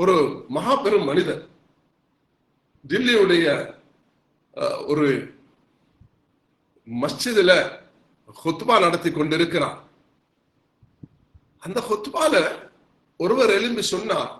ஒரு மகாபெரும் மனிதர். டில்லியுடைய ஒரு மஸ்ஜிதுல ஹொத்துபா நடத்தி கொண்டிருக்கிறார். அந்த ஹொத்துபால ஒருவர் எழும்பி சொன்னார்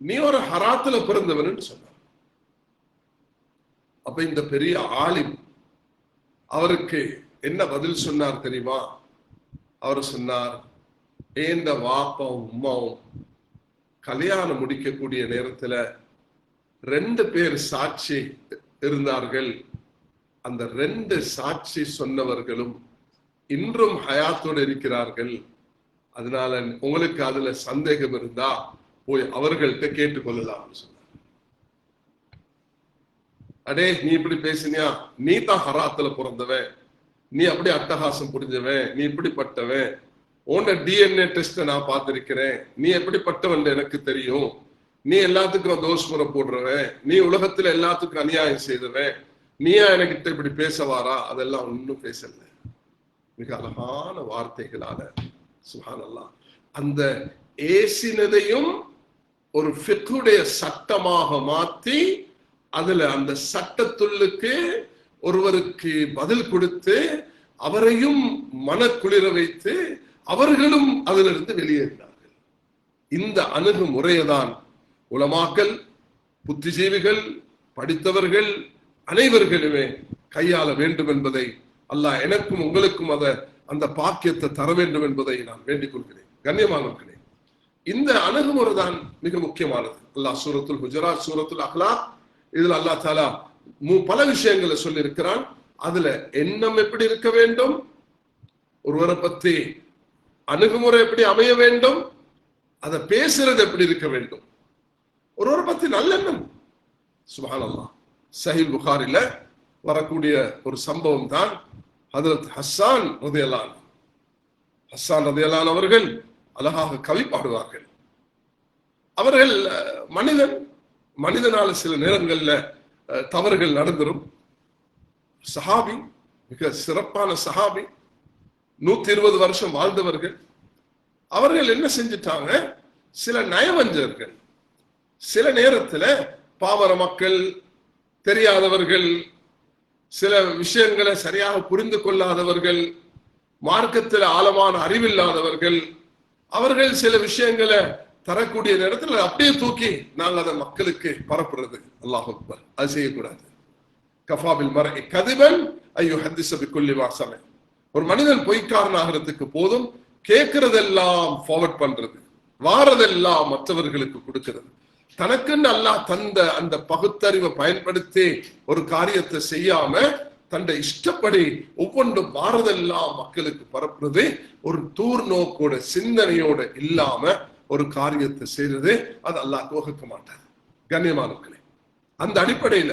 நீ ஒரு ஹராத்துல பிறந்தவன் சொன்னார். அப்ப இந்த பெரிய ஆலிம் அவருக்கு என்ன பதில் சொன்னார் தெரியுமா? அவர் சொன்னார் ஏந்த வாப்பாவும் உமாவும் கல்யாணம் முடிக்கக்கூடிய நேரத்துல ரெண்டு பேர் சாட்சி இருந்தார்கள். அந்த ரெண்டு சாட்சி சொன்னவர்களும் இன்றும் ஹயாத்தோடு இருக்கிறார்கள். அதனால உங்களுக்கு அதுல சந்தேகம் இருந்தா போய் அவர்கள்ட்ட கேட்டுக்கொள்ளலாம் சொன்னார். அடே நீ இப்படி பேசினியா? நீ தான் ஹராத்துல பிறந்தவன். நீ அப்படி அட்டகாசம் புரிஞ்சவன். நீ இப்படிப்பட்டவன். உன்ன டிஎன்ஏ டெஸ்ட்டை நான் பார்த்திருக்கிறேன். நீ எப்படிப்பட்டவன் எனக்கு தெரியும். நீ எல்லாத்துக்கும் தோஷ்முறை போடுறவன். நீ உலகத்துல எல்லாத்துக்கும் அநியாயம் செய்தவன். நீயா எனக்கிட்ட இப்படி பேசவாரா? அதெல்லாம் ஒன்றும் பேசல. மிக அழகான வார்த்தைகளால சுஹானல்லா. அந்த ஏசினதையும் ஒரு ஃபிக்குடைய சட்டமாக மாத்தி அதுல அந்த சட்டத்துள்ளுக்கு ஒருவருக்கு பதில் கொடுத்து அவரையும் மனக்குளிர வைத்து அவர்களும் அதிலிருந்து வெளியேறினார்கள். இந்த அணுகுமுறையதான் உலமாக்கல் புத்திஜீவிகள் படித்தவர்கள் அனைவர்களுமே கையாள வேண்டும் என்பதை அல்லாஹ் எனக்கும் உங்களுக்கும் அத அந்த பாக்கியத்தை தர வேண்டும் என்பதை நான் வேண்டிக் கொள்கிறேன். கண்ணியமானவர்களே இந்த அணுகுமுறை தான் மிக முக்கியமானது. அல்லாஹ் சூரத்துல் குஜராத் சூரத்துல் அஹ்லா இதுல அல்லாஹ் தாலா பல விஷயங்களை சொல்லி இருக்கிறான் அதுல எண்ணம் எப்படி இருக்க வேண்டும்? ஒருவரை பத்தி அணுகுமுறை எப்படி அமைய வேண்டும்? அதை பேசுறது எப்படி இருக்க வேண்டும்? ஒருவரை பத்தி நல்லெண்ணம். சுபஹானல்லாஹ். சஹில் புகாரில வரக்கூடிய ஒரு சம்பவம் தான் ஹதரத் ஹஸ்ஸான் ரதியல்லான் ஹஸ்ஸான் ரதியல்லான் அவர்கள் அழகாக கவி பாடுவார்கள். அவர்கள் மனிதன். மனிதனால சில நேரங்கள்ல தவறுகள் நடந்துரும். சஹாபி மிக சிறப்பான சஹாபி. நூத்தி இருபது வருஷம் வாழ்ந்தவர்கள் அவர்கள் என்ன செஞ்சிட்டாங்க? சில நயவஞ்சர்கள் சில நேரத்துல பாமர மக்கள் தெரியாதவர்கள் சில விஷயங்களை சரியாக புரிந்து கொள்ளாதவர்கள் மார்க்கத்தில் ஆழமான அறிவில்லாதவர்கள் அவர்கள் சில விஷயங்களை தரக்கூடிய நேரத்தில் அப்படியே தூக்கி நாங்கள் அதை மக்களுக்கு பரப்புறது. அல்லாஹ் அக்பர். அது செய்யக்கூடாது. கஃபாபில் மர கதிபன் ஐயோ ஹந்திசபி கொல்லி வாசனை ஒரு மனிதன் பொய்க்காரன் ஆகிறதுக்கு போதும் கேட்கறதெல்லாம் ஃபார்வர்ட் பண்றது வாரதெல்லாம் மற்றவர்களுக்கு கொடுக்கிறது. தனக்குன்னு அல்லாஹ் தந்த அந்த பகுத்தறிவை பயன்படுத்தி ஒரு காரியத்தை செய்யாம தன்னை இஷ்டப்படி ஒவ்வொன்றும் வாரதெல்லாம் மக்களுக்கு பரப்புறது ஒரு தூர் நோக்கோட சிந்தனையோட இல்லாம ஒரு காரியத்தை செய்யறது அது அல்லாஹ் கோகக்க மாட்டார். கண்ணியமானவர்களே அந்த அடிப்படையில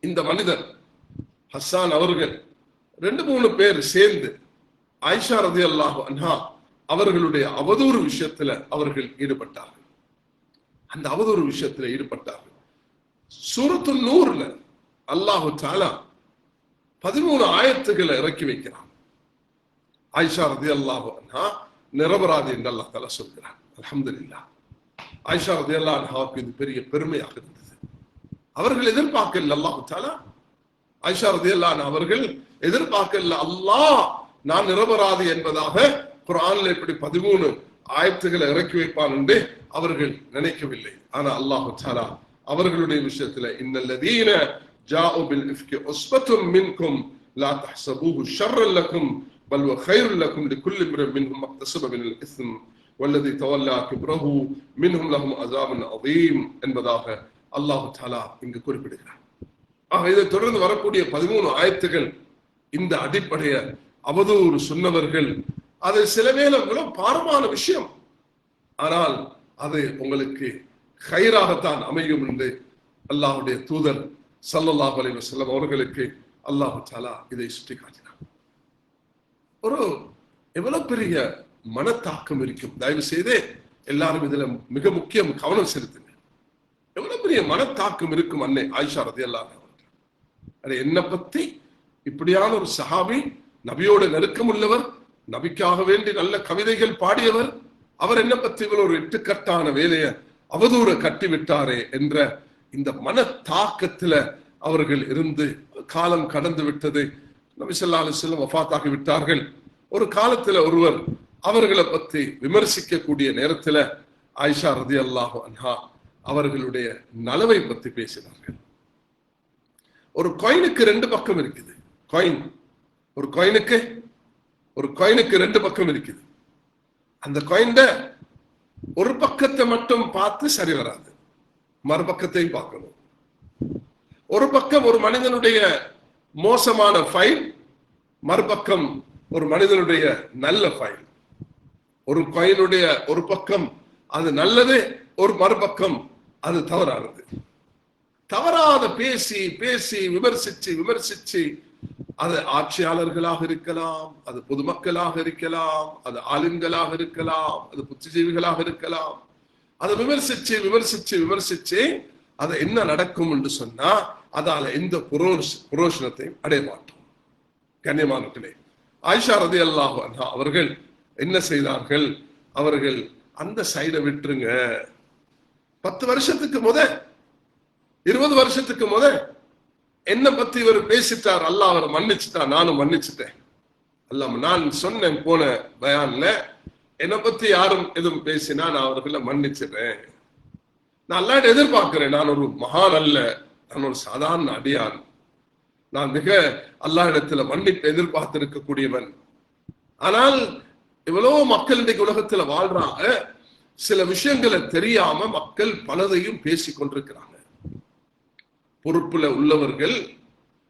இந்த மனிதர் ஹஸ்ஸான் அவர்கள் ரெண்டு மூணு பேர் சேர்ந்து ஆயிஷா ரதி அல்லாஹு அன்ஹா அவர்களுடைய அவதூறு விஷயத்துல அவர்கள் ஈடுபட்டார்கள். அந்த அவதூறு விஷயத்துல ஈடுபட்டார்கள். சூரத்து நூறுல அல்லாஹு தாலா பதிமூணு ஆயத்துக்களை இறக்கி வைக்கிறான். ஆயிஷா ரதி அல்லாஹு அன்ஹா நிரபராதி என்று அல்லாஹ் தாலா சொல்கிறான். அல்ஹம்துலில்லாஹ். ஆயிஷா ரதி அல்லா அன்ஹாவுக்கு இது பெரிய பெருமையாக இருந்தது. அவர்கள் எதிர்பார்க்கல அல்லாஹு தாலா ஆயிஷா ரதியல்லான் அவர்கள் எதிர்பார்க்கல அல்லாஹ் நான் நிரபராதி என்பதாக குர்ஆன்ல இப்படி பதிமூணு ஆயத்துகளை இறக்கி வைப்பான் என்று அவர்கள் நினைக்கவில்லை ஆனா அல்லாஹு தாலா அவர்களுடைய விஷயத்துல இன்னல்லதீன ஜாஉ பில் இஃப்கி உஸ்பத்தும் மின்கும் லா தஹ்சபூஹு ஷர்ரன் லக்கும் பல் ஹுவ கைருன் லக்கும் லிகுல்லி இம்ரின் மின்ஹும் மக்தஸப மினல் இஸ்ம் வல்லதி தவல்லா கிப்ரஹு மின்ஹும் லஹும் அஸாபுன் அதீம் என்பதாக அல்லாஹு தாலா இங்கு குறிப்பிடுகிறார் ஆக இதை தொடர்ந்து வரக்கூடிய பதிமூணு ஆயத்துகள் இந்த அடிப்படைய அவதூறு சொன்னவர்கள். அது சில வேளங்களும் பாரமான விஷயம். ஆனால் அது உங்களுக்கு ஹைராகத்தான் அமையும் என்று அல்லாஹுடைய தூதர் சல்லல்லாஹ் அலைஹி வஸல்லம் அவர்களுக்கு அல்லாஹு தாலா இதை சுட்டி காட்டினார் ஒரு எவ்வளவு பெரிய மனத்தாக்கம் இருக்கும். தயவு செய்து எல்லாரும் இதுல மிக முக்கியம் கவனம் செலுத்துங்க. எவ்வளவு பெரிய மனத்தாக்கம் இருக்கும் அன்னை ஆயிஷா ரதி அது என்னை பத்தி இப்படியான ஒரு சஹாபி நபியோட நெருக்கம் உள்ளவர் நபிக்காக வேண்டி நல்ல கவிதைகள் பாடியவர் அவர் என்ன பத்தி இவ்வளவு ஒரு எட்டுக்கட்டான வேலையை அவதூற கட்டி விட்டாரே என்ற இந்த மன தாக்கத்துல அவர்கள் இருந்து காலம் கடந்து விட்டது. நபி ஸல்லல்லாஹு அலைஹி வஃபாத்தாகி விட்டார்கள். ஒரு காலத்துல ஒருவர் அவர்களை பத்தி விமர்சிக்கக்கூடிய நேரத்துல ஆயிஷா ரதி ரதியல்லாஹு அன்ஹா அவர்களுடைய நலவை பத்தி பேசினார்கள். ஒரு காயினுக்கு ரெண்டு பக்கம் இருக்குது. காயின் ஒரு காயினுக்கு ஒரு காயினுக்கு ரெண்டு பக்கம் இருக்குது. அந்த காயின்ட ஒரு பக்கத்தை மட்டும் பார்த்து சரி வராது. மறுபக்கத்தையும் பார்க்கணும். ஒரு பக்கம் ஒரு மனிதனுடைய மோசமான ஃபைல் மறுபக்கம் ஒரு மனிதனுடைய நல்ல ஃபைல் ஒரு காயினுடைய ஒரு பக்கம் அது நல்லது ஒரு மறுபக்கம் அது தவறானது. தவறாத பேசி பேசி விமர்சிச்சு விமர்சிச்சு அது ஆட்சியாளர்களாக இருக்கலாம் அது பொதுமக்களாக இருக்கலாம் அது ஆளுங்களாக இருக்கலாம் அது புத்திஜீவிகளாக இருக்கலாம். அதை விமர்சிச்சு விமர்சிச்சு விமர்சிச்சு அது என்ன நடக்கும் என்று சொன்னா அதால எந்த புரோஷ் புரோஷனத்தையும் அடைய மாட்டோம். கண்ணியமானத்திலே ஆயிஷா ரதி அல்லாஹ் அவர்கள் என்ன செய்தார்கள்? அவர்கள் அந்த சைடை விட்டுருங்க. பத்து வருஷத்துக்கு முத இருபது வருஷத்துக்கு முத என்ன பத்தி இவர் பேசிட்டார். அல்லாஹ் அவரை மன்னிச்சுட்டா நானும் மன்னிச்சுட்டேன். அல்லாம நான் சொன்னேன் போன பயான்ல என்னை பத்தி யாரும் எதுவும் பேசினா நான் அவர்களை மன்னிச்சிடுறேன். நான் அல்லாட்ட எதிர்பார்க்கிறேன். நான் ஒரு மகான் அல்ல. நான் ஒரு சாதாரண அடியான். நான் மிக அல்லாஹிடத்துல மன்னிப்பு எதிர்பார்த்து இருக்கக்கூடியவன் ஆனால் இவ்வளவு மக்கள் இன்றைக்கு உலகத்துல வாழ்றாங்க. சில விஷயங்களை தெரியாம மக்கள் பலதையும் பேசிக் கொண்டிருக்கிறாங்க பொறுப்புல உள்ளவர்கள்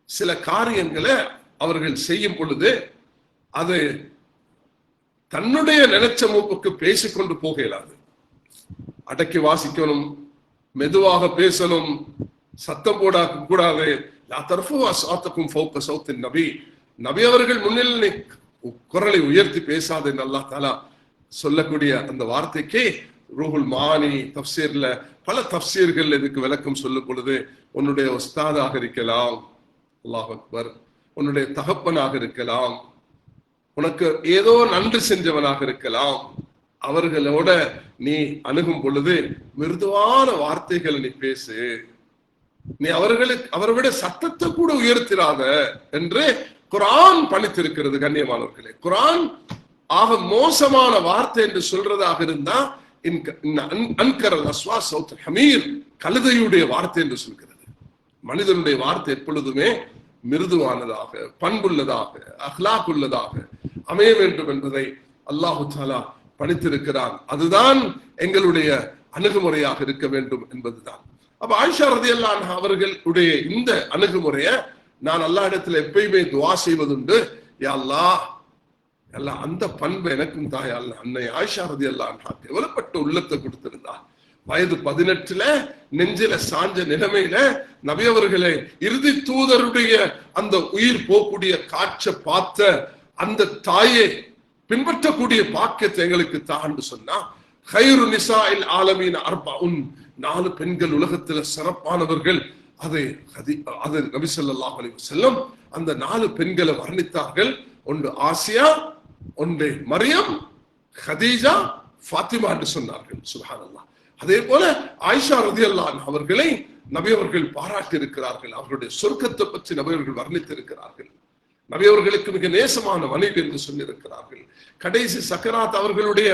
சில காரியங்களை அவர்கள் செய்யும் பொழுது அது தன்னுடைய நினைச்ச மூப்புக்கு பேசிக்கொண்டு போக இயலாது அடக்கி வாசிக்கணும் மெதுவாக பேசணும் சத்தம் போட கூடாது. சாத்தக்கும் ஃபோக்க சௌத்தின் நபி. நபி அவர்கள் முன்னிலை குரலை உயர்த்தி பேசாது என்று அல்லா தாலா சொல்லக்கூடிய அந்த வார்த்தைக்கு ரூஹுல் மானி தப்சீர்ல பல தப்சீர்கள் இதுக்கு விளக்கம் சொல்லும் பொழுது உன்னுடைய உஸ்தாதாக இருக்கலாம் அல்லாஹ் அக்பர். உன்னுடைய தகப்பனாக இருக்கலாம். உனக்கு ஏதோ நன்றி செஞ்சவனாக இருக்கலாம். அவர்களோட நீ அணுகும் பொழுது மிருதுவான வார்த்தைகளை நீ பேசு. நீ அவர்களுக்கு அவரை விட சத்தத்தை கூட உயர்த்திராத என்று குரான் பணித்திருக்கிறது கண்ணியமானவர்களே. குரான் ஆக மோசமான வார்த்தை என்று சொல்றதாக இருந்தா அன்கரல் அஸ்வா சௌத் ஹமீர் கழுதையுடைய வார்த்தை என்று சொல்கிறது. மனிதனுடைய வார்த்தை எப்பொழுதுமே மிருதுவானதாக பண்புள்ளதாக அஹ்லாக் உள்ளதாக அமைய வேண்டும் என்பதை அல்லாஹு தாலா படித்திருக்கிறான் அதுதான் எங்களுடைய அணுகுமுறையாக இருக்க வேண்டும் என்பதுதான். அப்ப ஆயிஷா ரதி அல்லான் அவர்களுடைய இந்த அணுகுமுறைய நான் அல்லா இடத்துல எப்பயுமே துவா செய்வதுண்டு. யா எல்லாம் அந்த பண்பு எனக்கும் தாய் அல்ல. அன்னை ஆயிஷா ரதி அல்லான் எவ்வளவுப்பட்ட உள்ளத்தை கொடுத்திருந்தா. வயது பதினெட்டுல நெஞ்சில சாஞ்ச நிலைமையில நபியவர்களே இறுதி தூதருடைய அந்த உயிர் போகக்கூடிய காட்ச பார்த்த அந்த தாயை பின்பற்றக்கூடிய பாக்கியத்தை எங்களுக்கு தாண்டு சொன்னா ஹைரு நிசாயில் ஆலமீன் உன் நாலு பெண்கள் உலகத்துல சிறப்பானவர்கள். அதை அது நபி சொல்லாஹ் அலி செல்லம் அந்த நாலு பெண்களை வர்ணித்தார்கள். ஒன்று ஆசியா ஒன்று மரியம் ஹதீஜா ஃபாத்திமா என்று சொன்னார்கள். சுஹான் அல்லா அதே போல ஆயிஷா ரதி அல்லான் அவர்களை நபியவர்கள் பாராட்டி இருக்கிறார்கள் அவர்களுடைய சொர்க்கத்தை பற்றி நபியவர்கள் வர்ணித்து வர்ணித்திருக்கிறார்கள். நபியவர்களுக்கு மிக நேசமான மனைவி என்று சொல்லியிருக்கிறார்கள். கடைசி சக்கராத் அவர்களுடைய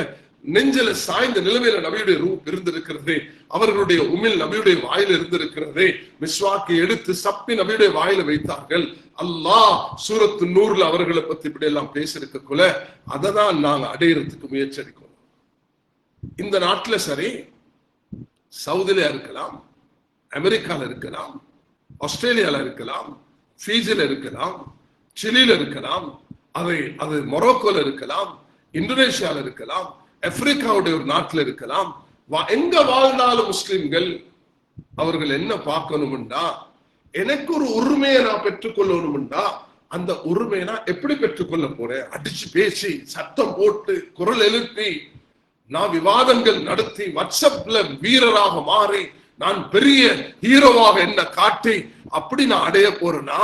நெஞ்சில சாய்ந்த நிலைமையில நபியுடைய ரூப் இருந்திருக்கிறது அவர்களுடைய உமிழ் நபியுடைய வாயில இருந்திருக்கிறது மிஸ்வாக்கு எடுத்து சப்பி நபியுடைய வாயில வைத்தார்கள். அல்லாஹ் சூரத்து நூறுல அவர்களை பத்தி இப்படி எல்லாம் பேசியிருக்கக்குள்ள அதை தான் நாங்க அடையிறதுக்கு முயற்சி அடிக்கணும் இந்த நாட்டுல சரி சவுதில இருக்கலாம் அமெரிக்கால இருக்கலாம் ஆஸ்திரேலியால இருக்கலாம் ஃபீஜில இருக்கலாம் சிலியில இருக்கலாம் அதை அது மொரோக்கோல இருக்கலாம் இந்தோனேஷியால இருக்கலாம் ஆப்பிரிக்காவுடைய ஒரு நாட்டில் இருக்கலாம். எங்க வாழ்ந்தாலும் முஸ்லிம்கள் அவர்கள் என்ன பார்க்கணும்டா எனக்கு ஒரு உரிமையை நான் பெற்றுக்கொள்ளணும்டா அந்த உரிமையை நான் எப்படி பெற்றுக்கொள்ள போறேன்? அடிச்சு பேசி சத்தம் போட்டு குரல் எழுப்பி நான் விவாதங்கள் நடத்தி வாட்ஸ்அப்ல வீரராக மாறி நான் பெரிய ஹீரோவாக என்ன காட்டி அப்படி நான் அடைய போறேன்னா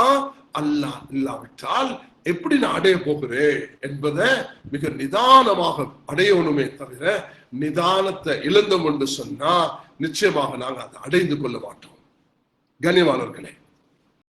அல்லாஹ் இல்லாவிட்டால் எப்படி நான் அடைய போகிறேன் என்பதை மிக நிதானமாக அடையணுமே தவிர நிதானத்தை இழந்தோம் என்று சொன்னா நிச்சயமாக நாங்கள் அதை அடைந்து கொள்ள மாட்டோம். கனிவானவர்களே